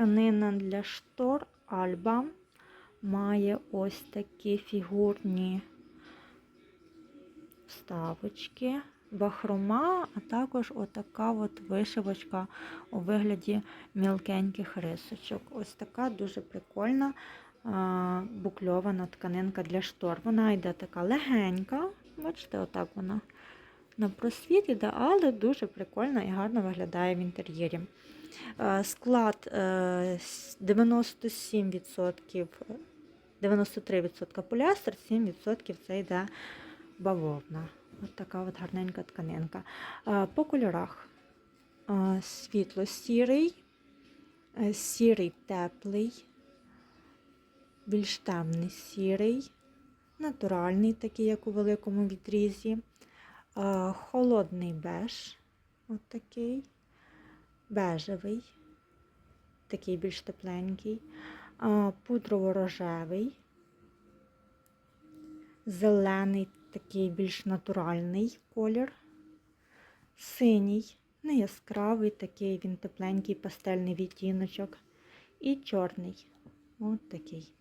Тканина для штор Альба має ось такі фігурні вставочки, бахрома, а також отака от вишивочка у вигляді мілкеньких рисочок. Ось така дуже прикольна букльована тканинка для штор. Вона йде така легенька, бачите, отак вона на просвіт іде, але дуже прикольно і гарно виглядає в інтер'єрі. Е, Склад е, 97%, 93% поліестер, 7% це йде бавовна. Ось така от гарненька тканинка. Е, По кольорах е, світло-сірий, сірий теплий, більш темний сірий, натуральний, такий, як у великому відрізі, холодний беж, от такий, бежевий, такий більш тепленький, пудрово-рожевий, зелений, такий більш натуральний колір, синій, не яскравий, такий він тепленький пастельний відтіночок, і чорний. От такий.